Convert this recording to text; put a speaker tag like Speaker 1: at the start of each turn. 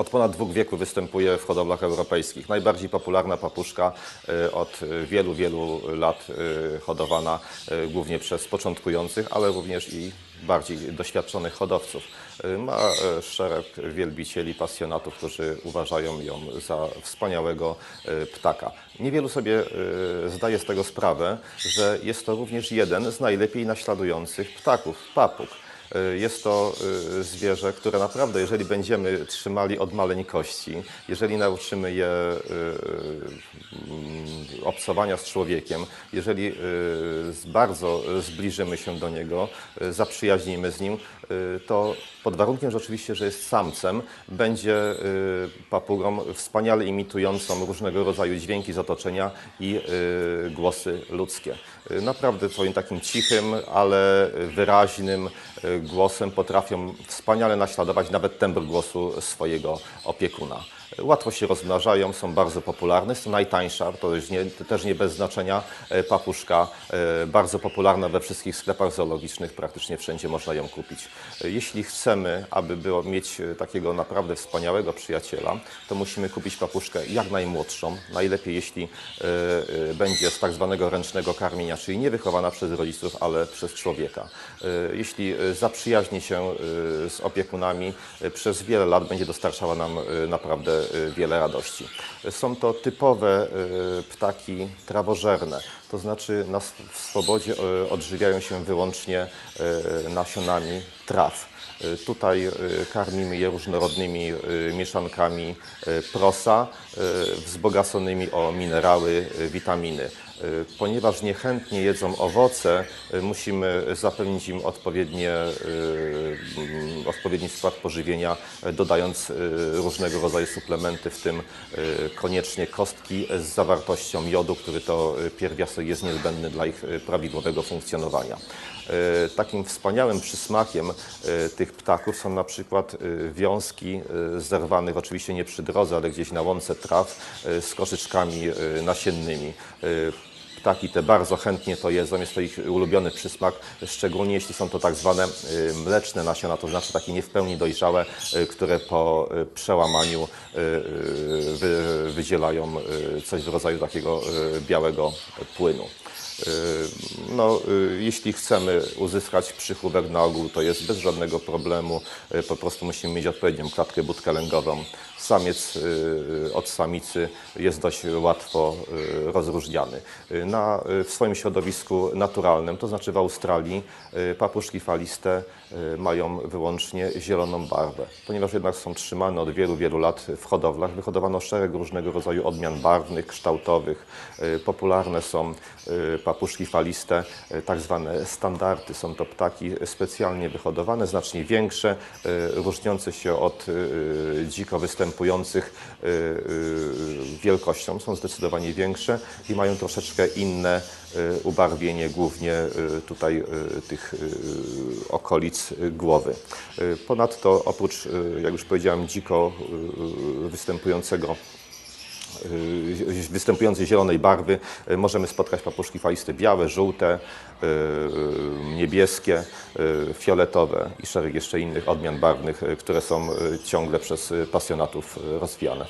Speaker 1: Od ponad dwóch wieków występuje w hodowlach europejskich. Najbardziej popularna papuszka y, od wielu, wielu lat y, hodowana y, głównie przez początkujących, ale również i bardziej doświadczonych hodowców. Ma szereg wielbicieli, pasjonatów, którzy uważają ją za wspaniałego ptaka. Niewielu sobie zdaje z tego sprawę, że jest to również jeden z najlepiej naśladujących ptaków, papug. Y, Jest to y, zwierzę, które naprawdę, jeżeli będziemy trzymali od maleńkości, jeżeli nauczymy je y, obcowania z człowiekiem, jeżeli bardzo zbliżymy się do niego, zaprzyjaźnimy z nim, to pod warunkiem, że oczywiście, że jest samcem, będzie papugą wspaniale imitującą różnego rodzaju dźwięki z otoczenia i głosy ludzkie. Naprawdę swoim takim cichym, ale wyraźnym głosem potrafią wspaniale naśladować nawet tembr głosu swojego opiekuna. Łatwo się rozmnażają, są bardzo popularne. Jest to najtańsza, to już nie, też nie bez znaczenia, e, papuszka. e, Bardzo popularna we wszystkich sklepach zoologicznych, praktycznie wszędzie można ją kupić. E, Jeśli chcemy, aby było, mieć takiego naprawdę wspaniałego przyjaciela, to musimy kupić papuszkę jak najmłodszą. Najlepiej, jeśli będzie z tak zwanego ręcznego karmienia, czyli nie wychowana przez rodziców, ale przez człowieka. Jeśli zaprzyjaźni się z opiekunami, przez wiele lat będzie dostarczała nam naprawdę wiele radości. Są to typowe e, ptaki trawożerne, to znaczy na, w swobodzie e, odżywiają się wyłącznie nasionami traw. Tutaj karmimy je różnorodnymi mieszankami prosa, wzbogaconymi o minerały, witaminy. E, Ponieważ niechętnie jedzą owoce, e, musimy zapewnić im odpowiednie, e, mm, odpowiedni skład pożywienia, dodając różnego rodzaju suplementy, w tym koniecznie kostki z zawartością jodu, który to pierwiastek jest niezbędny dla ich prawidłowego funkcjonowania. Takim wspaniałym przysmakiem tych ptaków są na przykład wiązki zerwanych, oczywiście nie przy drodze, ale gdzieś na łące traw z koszyczkami nasiennymi. Ptaki te bardzo chętnie to jedzą, jest to ich ulubiony przysmak, szczególnie jeśli są to tak zwane y, mleczne nasiona, to znaczy takie nie w pełni dojrzałe, y, które po y, przełamaniu wy, wydzielają coś w rodzaju takiego białego płynu. Y, No, y, jeśli chcemy uzyskać przychówek na ogół, to jest bez żadnego problemu. Y, Po prostu musimy mieć odpowiednią klatkę budkelęgową. Samiec y, od samicy jest dość łatwo rozróżniany. Na, w swoim środowisku naturalnym, to znaczy w Australii, papuszki faliste mają wyłącznie zieloną barwę. Ponieważ jednak są trzymane od wielu, wielu lat w hodowlach, wyhodowano szereg różnego rodzaju odmian barwnych, kształtowych. Popularne są y, papuszki faliste, tak zwane standardy. Są to ptaki specjalnie wyhodowane, znacznie większe, y, różniące się od y, dziko występujących wielkością. Są zdecydowanie większe i mają troszeczkę inne ubarwienie, głównie tutaj tych okolic głowy. Ponadto oprócz, jak już powiedziałem, dziko występującego występującej zielonej barwy y, możemy spotkać papuszki faliste białe, żółte, y, y, niebieskie, y, fioletowe i szereg jeszcze innych odmian barwnych, y, które są y, ciągle przez y, pasjonatów y, rozwijane.